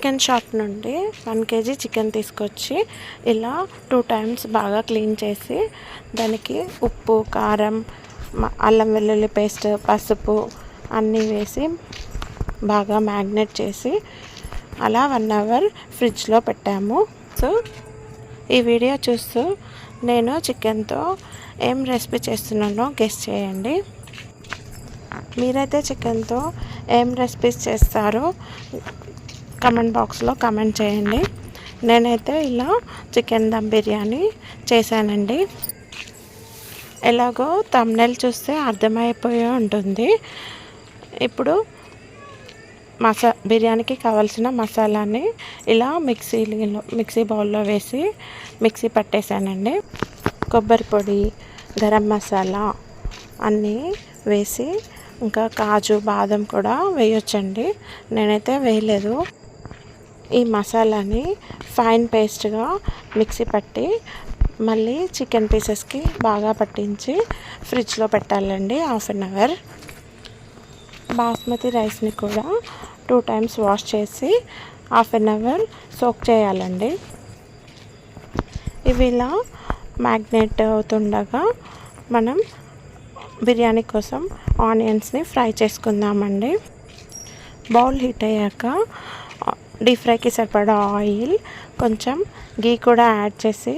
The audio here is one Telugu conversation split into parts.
చికెన్ షాప్ నుండి వన్ కేజీ చికెన్ తీసుకొచ్చి ఇలా టూ టైమ్స్ బాగా క్లీన్ చేసి దానికి ఉప్పు కారం అల్లం వెల్లుల్లి పేస్ట్ పసుపు అన్నీ వేసి బాగా మ్యాగ్నేట్ చేసి అలా వన్ అవర్ ఫ్రిడ్జ్లో పెట్టాము. సో ఈ వీడియో చూస్తూ నేను చికెన్తో ఏం రెసిపీ చేస్తున్నానో గెస్ట్ చేయండి. మీరైతే చికెన్తో ఏం రెసిపీస్ చేస్తారో కమెంట్ బాక్స్లో కమెంట్ చేయండి. నేనైతే ఇలా చికెన్ దమ్ బిర్యానీ చేశానండి. ఎలాగో తమ్నెల్ చూస్తే అర్థమైపోయి ఉంటుంది. ఇప్పుడు మసా బిర్యానీకి కావాల్సిన మసాలాని ఇలా మిక్సీలో మిక్సీ బౌల్లో వేసి మిక్సీ పట్టేశానండి. కొబ్బరి పొడి గరం మసాలా అన్నీ వేసి ఇంకా కాజు బాదం కూడా వేయొచ్చండి. నేనైతే వేయలేదు. ఈ మసాలాని ఫైన్ పేస్ట్గా మిక్సీ పట్టి మళ్ళీ చికెన్ పీసెస్కి బాగా పట్టించి ఫ్రిడ్జ్లో పెట్టాలండి హాఫ్ అన్ అవర్ బాస్మతి రైస్ని కూడా టూ టైమ్స్ వాష్ చేసి హాఫ్ అన్ అవర్ సోక్ చేయాలండి. ఇవి ఇలా మ్యాగ్నేట్ అవుతుండగా మనం బిర్యానీ కోసం ఆనియన్స్ని ఫ్రై చేసుకుందామండి. బౌల్ హీట్ అయ్యాక డీప్ ఫ్రైకి సరిపడా ఆయిల్ కొంచెం గీ కూడా యాడ్ చేసి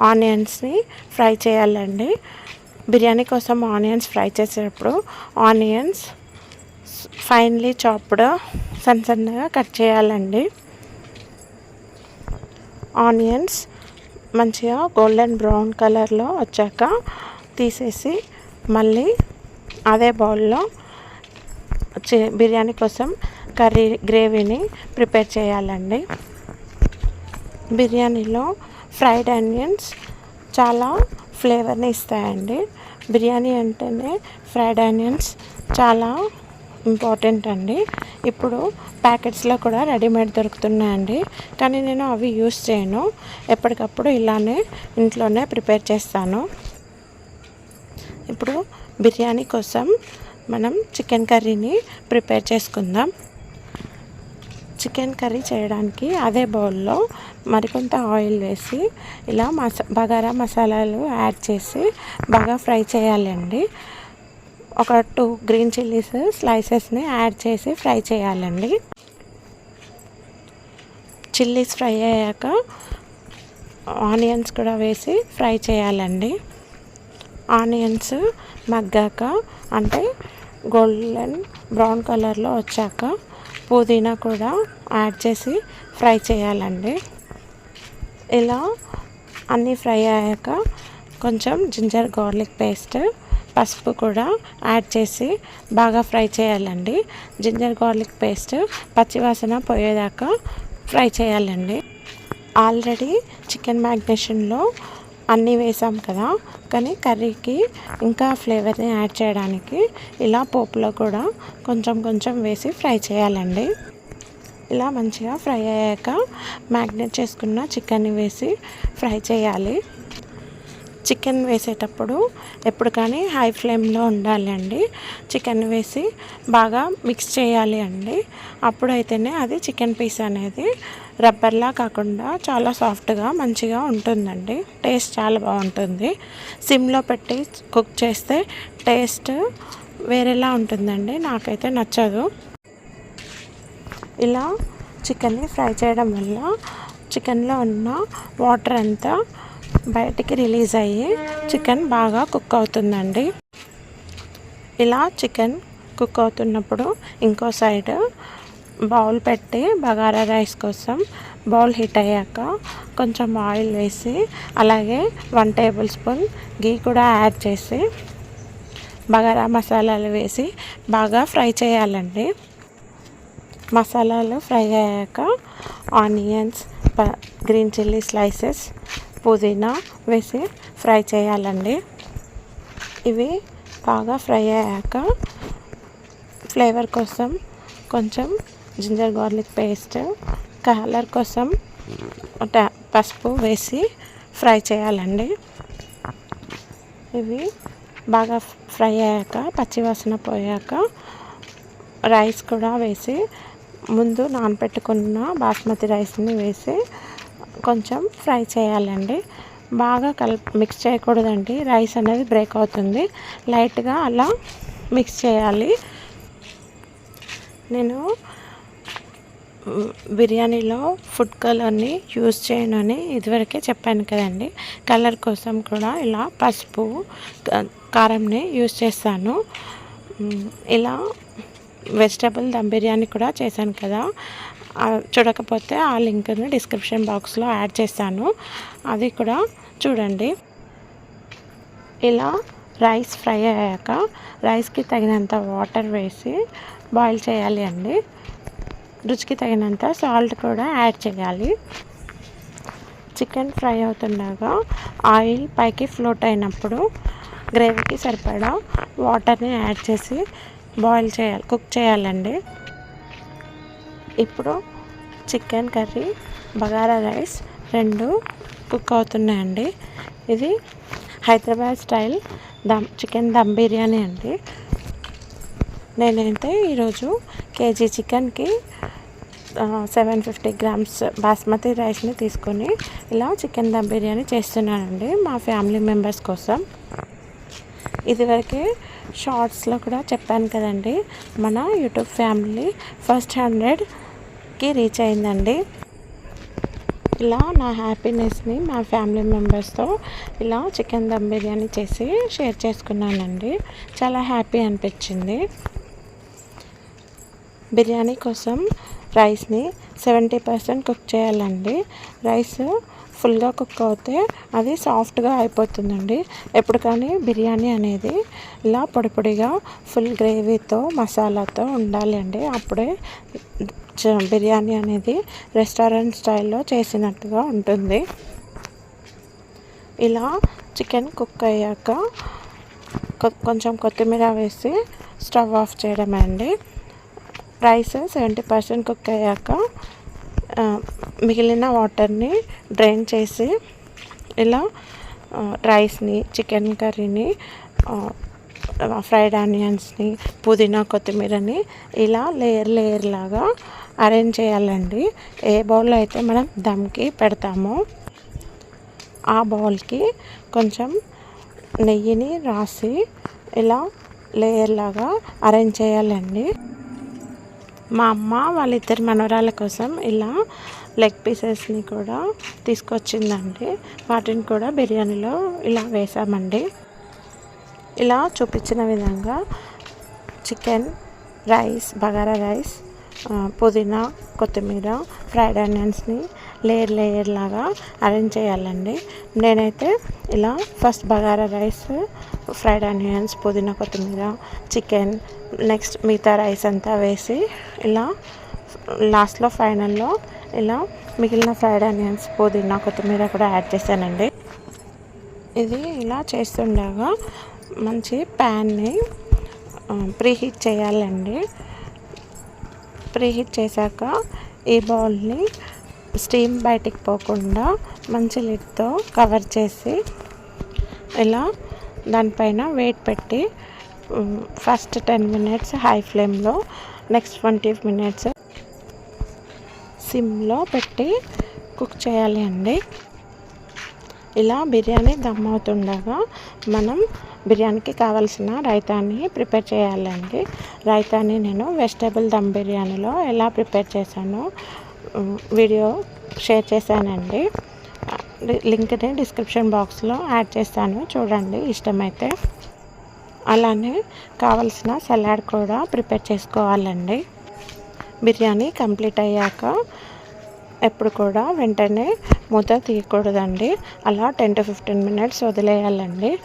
ఆనియన్స్ని ఫ్రై చేయాలండి. బిర్యానీ కోసం ఆనియన్స్ ఫ్రై చేసేటప్పుడు ఆనియన్స్ ఫైన్లీ చాప్డ్ సన్న సన్నగా కట్ చేయాలండి. ఆనియన్స్ మంచిగా గోల్డెన్ బ్రౌన్ కలర్లో వచ్చాక తీసేసి మళ్ళీ అదే బౌల్లో బిర్యానీ కోసం కర్రీ గ్రేవీని ప్రిపేర్ చేయాలండి. బిర్యానీలో ఫ్రైడ్ ఆనియన్స్ చాలా ఫ్లేవర్ని ఇస్తాయండి. బిర్యానీ అంటేనే ఫ్రైడ్ ఆనియన్స్ చాలా ఇంపార్టెంట్ అండి. ఇప్పుడు ప్యాకెట్స్లో కూడా రెడీమేడ్ దొరుకుతున్నాయండి. కానీ నేను అవి యూస్ చేయను. ఎప్పటికప్పుడు ఇలానే ఇంట్లోనే ప్రిపేర్ చేస్తాను. ఇప్పుడు బిర్యానీ కోసం మనం చికెన్ కర్రీని ప్రిపేర్ చేసుకుందాం. చికెన్ కర్రీ చేయడానికి అదే బౌల్లో మరికొంత ఆయిల్ వేసి ఇలా మసా బగారా మసాలాలు యాడ్ చేసి బాగా ఫ్రై చేయాలండి. ఒక టూ గ్రీన్ చిల్లీస్ స్లైసెస్ని యాడ్ చేసి ఫ్రై చేయాలండి. చిల్లీస్ ఫ్రై అయ్యాక ఆనియన్స్ కూడా వేసి ఫ్రై చేయాలండి. ఆనియన్స్ మగ్గాక అంటే గోల్డెన్ బ్రౌన్ కలర్లో వచ్చాక పుదీనా కూడా యాడ్ చేసి ఫ్రై చేయాలండి. ఇలా అన్నీ ఫ్రై అయ్యాక కొంచెం జింజర్ గార్లిక్ పేస్ట్ పసుపు కూడా యాడ్ చేసి బాగా ఫ్రై చేయాలండి. జింజర్ గార్లిక్ పేస్ట్ పచ్చివాసన పోయేదాకా ఫ్రై చేయాలండి. ఆల్రెడీ చికెన్ మ్యాగ్నేషన్లో అన్నీ వేసాం కదా. కానీ కర్రీకి ఇంకా ఫ్లేవర్ని యాడ్ చేయడానికి ఇలా పోపులో కూడా కొంచెం కొంచెం వేసి ఫ్రై చేయాలండి. ఇలా మంచిగా ఫ్రై అయ్యాక మ్యాగ్నేట్ చేసుకున్న చికెన్ని వేసి ఫ్రై చేయాలి. చికెన్ వేసేటప్పుడు ఎప్పుడు కానీ హై ఫ్లేమ్లో ఉండాలి అండి. చికెన్ వేసి బాగా మిక్స్ చేయాలి అండి. అప్పుడైతేనే అది చికెన్ పీస్ అనేది రబ్బర్లా కాకుండా చాలా సాఫ్ట్గా మంచిగా ఉంటుందండి. టేస్ట్ చాలా బాగుంటుంది. సిమ్లో పెట్టి కుక్ చేస్తే టేస్ట్ వేరేలా ఉంటుందండి. నాకైతే నచ్చదు. ఇలా చికెన్ని ఫ్రై చేయడం వల్ల చికెన్లో ఉన్న వాటర్ అంతా బయటికి రిలీజ్ అయ్యి చికెన్ బాగా కుక్ అవుతుందండి. ఇలా చికెన్ కుక్ అవుతున్నప్పుడు ఇంకో సైడ్ బౌల్ పెట్టి బగారా రైస్ కోసం బౌల్ హీట్ అయ్యాక కొంచెం ఆయిల్ వేసి అలాగే వన్ టేబుల్ స్పూన్ గీ కూడా యాడ్ చేసి బగారా మసాలాలు వేసి బాగా ఫ్రై చేయాలండి. మసాలాలు ఫ్రై అయ్యాక ఆనియన్స్ ప గ్రీన్ చిల్లీ స్లైసెస్ పుదీనా వేసి ఫ్రై చేయాలండి. ఇవి బాగా ఫ్రై అయ్యాక ఫ్లేవర్ కోసం కొంచెం జింజర్ గార్లిక్ పేస్ట్ కలర్ కోసం పసుపు వేసి ఫ్రై చేయాలండి. ఇవి బాగా ఫ్రై అయ్యాక పచ్చివాసన పోయాక రైస్ కూడా వేసి ముందు నానబెట్టుకున్న బాస్మతి రైస్ని వేసి కొంచెం ఫ్రై చేయాలండి. బాగా కల్ మిక్స్ చేయకూడదండి. రైస్ అనేది బ్రేక్ అవుతుంది. లైట్గా అలా మిక్స్ చేయాలి. నేను బిర్యానీలో ఫుడ్ కలర్ని యూజ్ చేయనని ఇదివరకే చెప్పాను కదండి. కలర్ కోసం కూడా ఇలా పసుపు కారంని యూజ్ చేస్తాను. ఇలా వెజిటబుల్ దమ్ బిర్యానీ కూడా చేశాను కదా. చూడకపోతే ఆ లింక్ని డిస్క్రిప్షన్ బాక్స్లో యాడ్ చేస్తాను. అది కూడా చూడండి. ఇలా రైస్ ఫ్రై అయ్యాక రైస్కి తగినంత వాటర్ వేసి బాయిల్ చేయాలి అండి. రుచికి తగినంత సాల్ట్ కూడా యాడ్ చేయాలి. చికెన్ ఫ్రై అవుతుండగా ఆయిల్ పైకి ఫ్లోట్ అయినప్పుడు గ్రేవీకి సరిపడా వాటర్ని యాడ్ చేసి బాయిల్ చేయాలి కుక్ చేయాలండి. ఇప్పుడు చికెన్ కర్రీ బగారా రైస్ రెండు కుక్ అవుతున్నాయండి. ఇది హైదరాబాద్ స్టైల్ దమ్ చికెన్ దమ్ బిర్యానీ అండి. నేనైతే ఈరోజు కేజీ చికెన్కి సెవెన్ ఫిఫ్టీ గ్రామ్స్ బాస్మతి రైస్ని తీసుకొని ఇలా చికెన్ దమ్ బిర్యానీ చేస్తున్నానండి మా ఫ్యామిలీ మెంబర్స్ కోసం. ఇదివరకే షార్ట్స్లో కూడా చెప్పాను కదండి మన యూట్యూబ్ ఫ్యామిలీ ఫస్ట్ హండ్రెడ్కి రీచ్ అయిందండి. ఇలా నా హ్యాపీనెస్ని మా ఫ్యామిలీ మెంబర్స్తో ఇలా చికెన్ దమ్ బిర్యానీ చేసి షేర్ చేసుకున్నానండి. చాలా హ్యాపీ అనిపించింది. బిర్యానీ కోసం రైస్ని సెవెంటీ పర్సెంట్ కుక్ చేయాలండి. రైస్ ఫుల్గా కుక్ అవుతే అది సాఫ్ట్గా అయిపోతుందండి. ఎప్పుడు కానీ బిర్యానీ అనేది ఇలా పొడి పొడిగా ఫుల్ గ్రేవీతో మసాలాతో ఉండాలి అండి. అప్పుడే బిర్యానీ అనేది రెస్టారెంట్ స్టైల్లో చేసినట్టుగా ఉంటుంది. ఇలా చికెన్ కుక్ అయ్యాక కొంచెం కొత్తిమీర వేసి స్టవ్ ఆఫ్ చేయడమే అండి. రైస్ సెవెంటీ పర్సెంట్ కుక్ అయ్యాక మిగిలిన వాటర్ని డ్రైన్ చేసి ఇలా రైస్ని చికెన్ కర్రీని ఫ్రైడ్ ఆనియన్స్ని పుదీనా కొత్తిమీరని ఇలా లేయర్ లేయర్ లాగా అరేంజ్ చేయాలండి. ఏ బౌల్లో అయితే మనం దమ్కి పెడతామో ఆ బౌల్కి కొంచెం నెయ్యిని రాసి ఇలా లేయర్ లాగా అరేంజ్ చేయాలండి. మా అమ్మ వాళ్ళిద్దరి మనవరాల కోసం ఇలా లెగ్ పీసెస్ని కూడా తీసుకొచ్చిందండి. వాటిని కూడా బిర్యానీలో ఇలా వేసామండి. ఇలా చూపించిన విధంగా చికెన్ రైస్ బగారా రైస్ పుదీనా కొత్తిమీర ఫ్రైడ్ ఆనియన్స్ని లేయర్ లేయర్ లాగా అరేంజ్ చేయాలండి. నేనైతే ఇలా first bagara rice fried onions పుదీనా కొత్తిమీర చికెన్ నెక్స్ట్ మిగతా రైస్ అంతా వేసి ఇలా లాస్ట్లో ఫైనల్లో ఇలా మిగిలిన ఫ్రైడ్ ఆనియన్స్ పుదీనా కొత్తిమీర కూడా యాడ్ చేశానండి. ఇది ఇలా చేస్తుండగా మంచి ప్యాన్ని ప్రీహీట్ చేయాలండి. ప్రీహీట్ చేశాక ఈ బౌల్ని స్టీమ్ బయటికి పోకుండా మంచి లిడ్తో కవర్ చేసి ఇలా దానిపైన వెయిట్ పెట్టి ఫస్ట్ టెన్ మినిట్స్ హై ఫ్లేమ్లో నెక్స్ట్ ట్వంటీ మినిట్స్ సిమ్లో పెట్టి కుక్ చేయాలి అండి. ఇలా బిర్యానీ దమ్ అవుతుండగా మనం బిర్యానీకి కావాల్సిన రైతాని ప్రిపేర్ చేయాలండి. రైతాని నేను వెజిటేబుల్ దమ్ బిర్యానీలో ఎలా ప్రిపేర్ చేశానో వీడియో షేర్ చేశానండి. లింక్ని డిస్క్రిప్షన్ బాక్స్లో యాడ్ చేస్తాను. చూడండి ఇష్టమైతే. అలానే కావలసిన సలాడ్ కూడా ప్రిపేర్ చేసుకోవాలండి. బిర్యానీ కంప్లీట్ అయ్యాక ఎప్పుడు కూడా వెంటనే మూత తీయకూడదండి. అలా టెన్ టు ఫిఫ్టీన్ మినిట్స్ వదిలేయాలండి.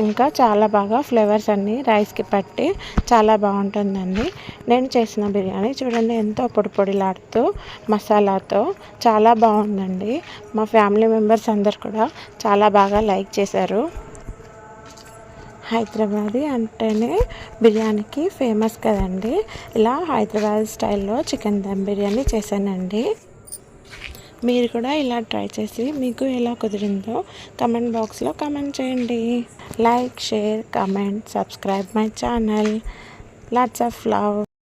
ఇంకా చాలా బాగా ఫ్లేవర్స్ అన్నీ రైస్కి పట్టి చాలా బాగుంటుందండి. నేను చేసిన బిర్యానీ చూడండి ఎంతో పొడి పొడిలాడుతూ మసాలాతో చాలా బాగుందండి. మా ఫ్యామిలీ మెంబర్స్ అందరు కూడా చాలా బాగా లైక్ చేశారు. హైదరాబాదీ అంటేనే బిర్యానీకి ఫేమస్ కదండి. ఇలా హైదరాబాద్ స్టైల్లో చికెన్ దమ్ బిర్యానీ చేశానండి. మీరు కూడా ఇలా ట్రై చేసి మీకు ఎలా కుదిరిందో కమెంట్ బాక్స్లో కమెంట్ చేయండి. Like share comment subscribe my channel. Lots of love